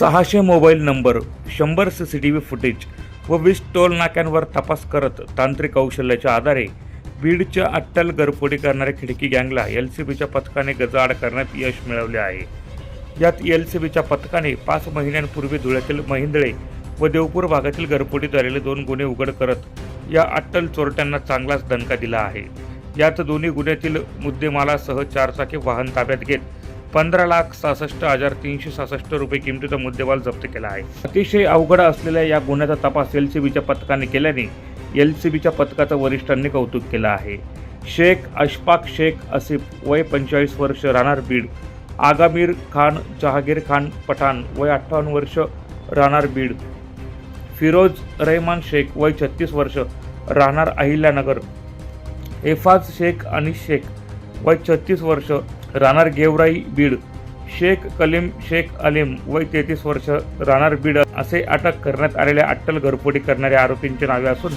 सहाशे mobile number शंभर C C T V footage व वीस टोल नाक्यांवर तपास करत तांत्रिक कौशल्याच्या आधारे बीडच्या अट्टल गरफोडी करणाऱ्या खिडकी गँगला एल सी बीच्या पथकाने गजाआड करण्यात यश मिळवले आहे. यात एल सी बीच्या पथकाने पाच महिन्यांपूर्वी धुळ्यातील महिंदळे व देवपूर भागातील गरफोडीत झालेले दोन गुन्हे उघड करत या अट्टल चोरट्यांना चांगलाच दणका दिला आहे. यात दोन्ही गुन्ह्यातील मुद्देमालासह चारचाकी वाहन ताब्यात घेत पंधरा लाख सहासष्ट हजार तीनशे सहासष्ट रुपये किमतीचा मुद्देमाल जप्त केला आहे. अतिशय अवघड असलेल्या या गुन्ह्याचा तपास एल सी बीच्या पथकाने केल्याने एल सी बीच्या पथकाचं वरिष्ठांनी कौतुक केलं आहे. शेख अशफाक शेख असिफ वय पंचेचाळीस वर्ष राहणार बीड. आगामीर खान जहागीर खान पठाण वय अठ्ठावन्न वर्ष राहणार बीड. फिरोज रहमान शेख वय छत्तीस वर्ष राहणार अहिल्यानगर. एफाज शेख अनिस शेख वय छत्तीस वर्ष राहणार गेवराई बीड. शेख कलीम शेख अलीम वय तेहतीस वर्ष राहणार बीड असे अटक करण्यात आलेल्या अट्टल घरफोडी करणाऱ्या आरोपींची नावे असून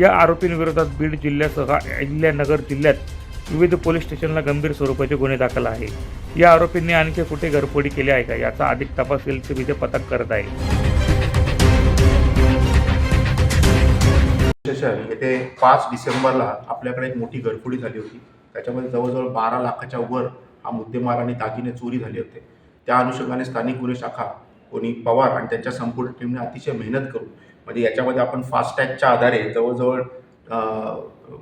या आरोपींविरोधात बीड जिल्ह्यासह अहिल्यानगर जिल्ह्यात विविध पोलीस स्टेशनला गंभीर स्वरूपाचे गुन्हे दाखल आहे या आरोपींनी आणखी कुठे घरफोडी केली आहे का याचा अधिक तपास एल सी बीचे पथक करत आहे. येथे पाच डिसेंबरला आपल्याकडे एक मोठी घरफोडी झाली होती. त्याच्यामध्ये जवळजवळ बारा लाखाच्या वर हा मुद्देमाल आणि दागिने चोरी झाले होते. त्या अनुषंगाने स्थानिक गुन्हे शाखा कोणी पवार आणि त्यांच्या संपूर्ण टीमने अतिशय मेहनत करून म्हणजे याच्यामध्ये आपण फास्टॅगच्या आधारे जवळजवळ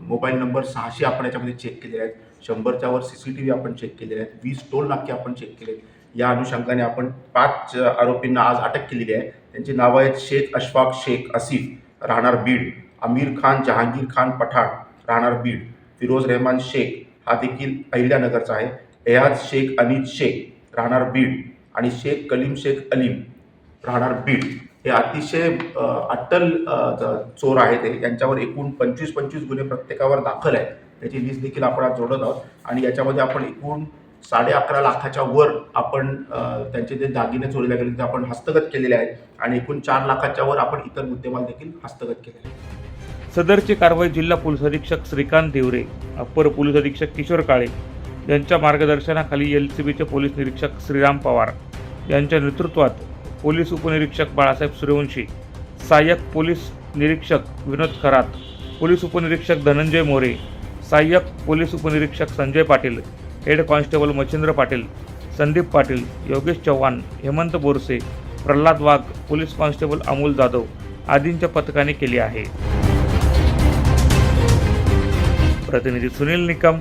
मोबाईल नंबर सहाशे आपण याच्यामध्ये चेक केले आहेत. शंभरच्या वर सी सी टी व्ही आपण चेक केलेले आहेत. वीस टोल नाके आपण चेक केले आहेत. या अनुषंगाने आपण पाच आरोपींना आज अटक केलेली आहे. त्यांची नावं आहेत शेख अशफाक शेख असिफ राहणार बीड आमिर खान जहांगीर खान पठाण राहणार बीड फिरोज रहमान शेख हा देखील अहिल्यानगरचा आहे. एयाज शेख अनिज शेख राहणार बीड आणि शेख कलीम शेख अलीम राहणार बीड. हे अतिशय अट्टल चोर आहेत हे. यांच्यावर एकूण पंचवीस पंचवीस गुन्हे प्रत्येकावर दाखल आहे त्याची लिस्ट देखील आपण आज जोडत आहोत. आणि याच्यामध्ये आपण एकूण साडे अकरा लाखाच्या वर आपण त्यांचे जे दागिने चोरीला गेले ते आपण हस्तगत केलेले आहेत. आणि एकूण चार लाखाच्या वर आपण इतर मुद्देमाल देखील हस्तगत केलेले आहेत. सदरची कारवाई जिल्हा पोलीस अधीक्षक श्रीकांत देवरे अप्पर पोलीस अधीक्षक किशोर काळे यांच्या मार्गदर्शनाखाली एल सी बीचे पोलीस निरीक्षक श्रीराम पवार यांच्या नेतृत्वात पोलीस उपनिरीक्षक बाळासाहेब सूर्यवंशी सहाय्यक पोलीस निरीक्षक विनोद खरात पोलीस उपनिरीक्षक धनंजय मोरे सहाय्यक पोलीस उपनिरीक्षक Sanjay Patil head constable Machhindra Patil Sandeep Patil Yogesh Chavan Hemant Borse Pralhad Wagh police constable Amol Jadhav आदींच्या पथकाने केली आहे. प्रतिनिधी सुनील निकम